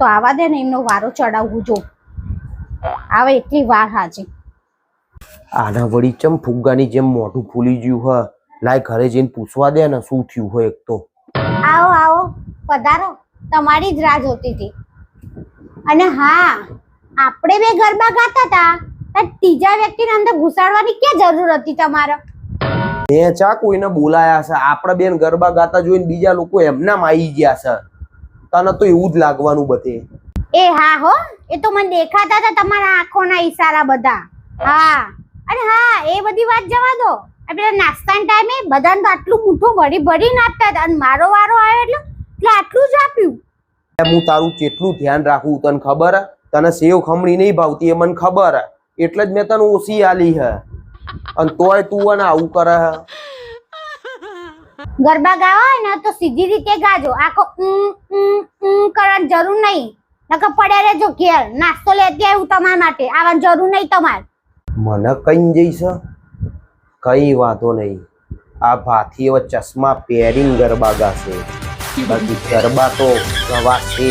તો આવા દે ને એમનો વારો ચડાવવું જો. આવે એટલી વાર હાજી. આના વળી ચમ ફુગ્ગાની જેમ મોઢું ફૂલી ગયું હ. લાય ઘરે જઈને પૂછવા દે ને શું થયું હોય એક તો. આવો આવો પધારો. તમારી જ રાહ જોતી હતી. અને હા આપણે બે ગરબા ગાતા હતા ત્રીજા વ્યક્તિને અંદર ઘુસાડવાની ક્યાં જરૂર હતી તમારે? મેં ચા કોઈને બોલાયા છે. આપણે બેન ગરબા ગાતા જોઈને બીજા લોકો એમનામ આવી ગયા છે. તને તો એવું જ લાગવાનું બધે. એ હા હો એ તો મને દેખાતા હતા તમારા આંખોના ઈશારા બધા. હા. અને હા એ બધી વાત જવા દો. આપણે નાસ્તાના ટાઈમે બધાને તો આટલું મોટું ભરી ભરીને આપતા હતા અને મારો વારો આવ્યો એટલે એટલે આટલું જ આપ્યું. હું તારું કેટલું ધ્યાન રાખું તને ખબર? હે? તને સેવ ખમણી નહીં ભાવતી એ મને ખબર. હે. એટલે જ મેં તને ઓછી આલી હે. અને તોય તું અને આવું કરે હે. ગરબા ગાવા હોય ને તો સીધી રીતે ગાજો. આખો કરવાની જરૂર નહીં. નકર પડ્યા રહેજો ઘેર. નાસ્તો લેતી આવ્યું તમારા માટે. આવવાની જરૂર નહીં તમારે. મને કઈ જઈશ કઈ વાંધો નહીં. આ ભાથી હવે ચશ્મા પહેરીને ગરબા ગાશે. બાકી ગરબા તો ગવાશે